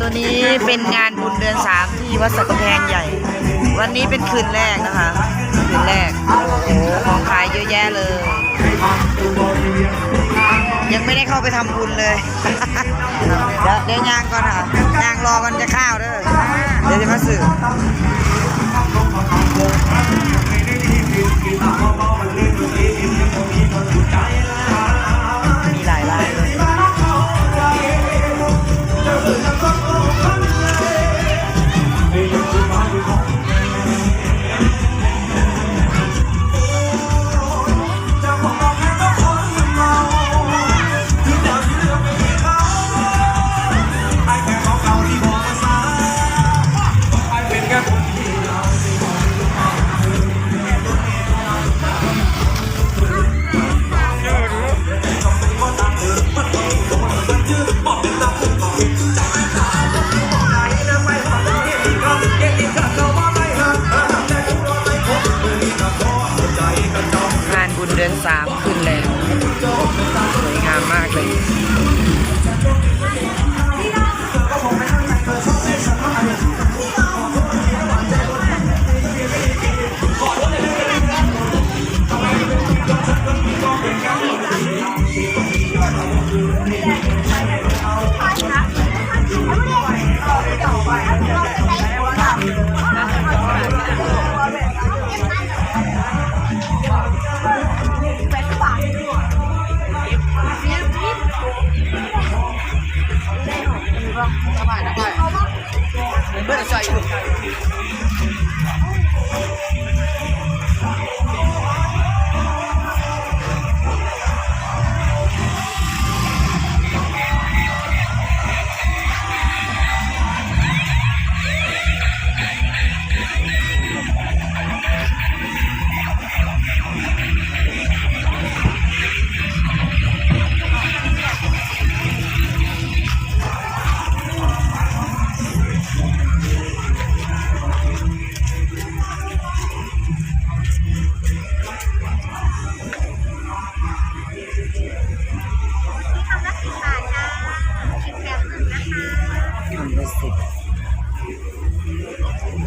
ตัวนี้เป็นงานบุญเดือนสามที่วัดสักกแพงใหญ่ วันนี้เป็นคืนแรกนะคะ คืนแรกโอ้โหของขายเยอะแยะเลย ยังไม่ได้เข้าไปทำบุญเลย เดี๋ยวเดี๋ยวย่างก่อนค่ะย่างรอกันจะข้าวเด้อเดี๋ยวจะมาสื่อ สามขึ้นแล้วสวยงามมากเลย ท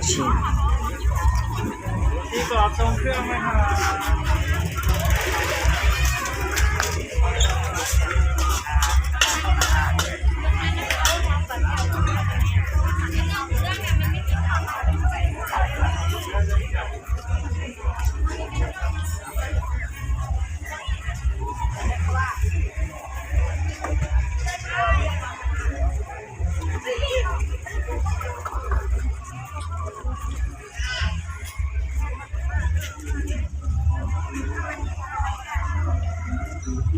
ชิมมีกรอบทรงเครื่องไหมครับ เ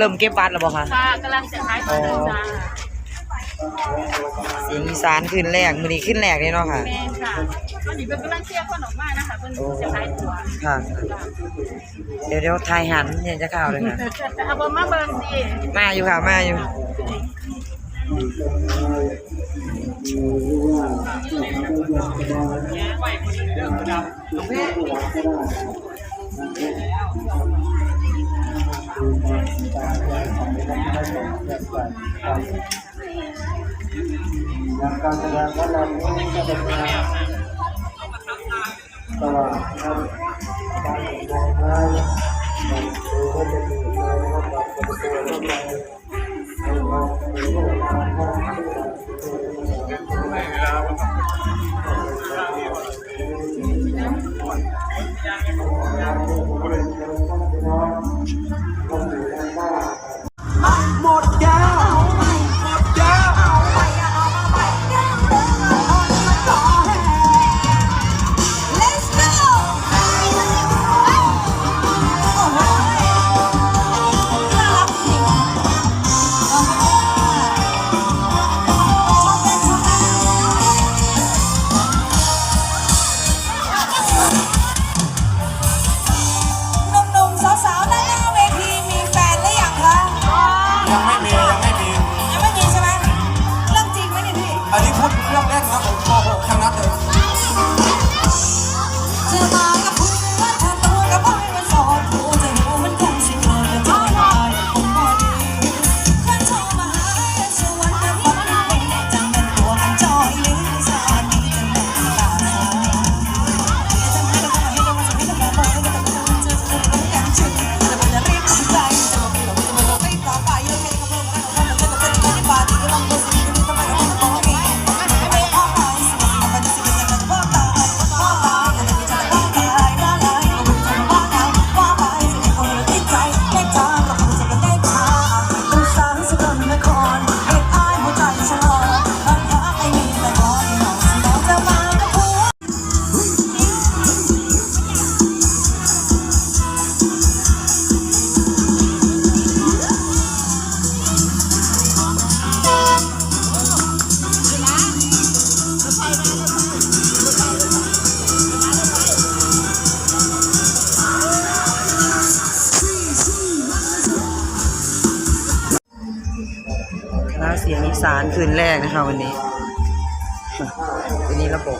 ริ่มเก็บบัตรแล้วบ่คะค่ะกำลังจะท้ายตัวเดินจ้า เสียงอีสานขึ้นแรกมือนี้ขึ้นแรกเลยเนาะค่ะ แม่ค่ะตอนนี้เป็นกำลังเชียร์คนออกมานะคะเพิ่นจะท้ายตัวค่ะ เดี๋ยวเดี๋ยวทายหันเนี่ยจะข่าวเลยค่ะ เอาเบอร์มาเบิ่งสิมาอยู่ค่ะมาอยู่การแสดงว่าเราไม่ ได้ สารคืนแรกนะคะวันนี้ วันนี้ระบบ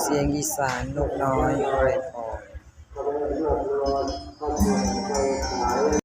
เสียงอีสานนกน้อยอเขาไม่เลือกรนเข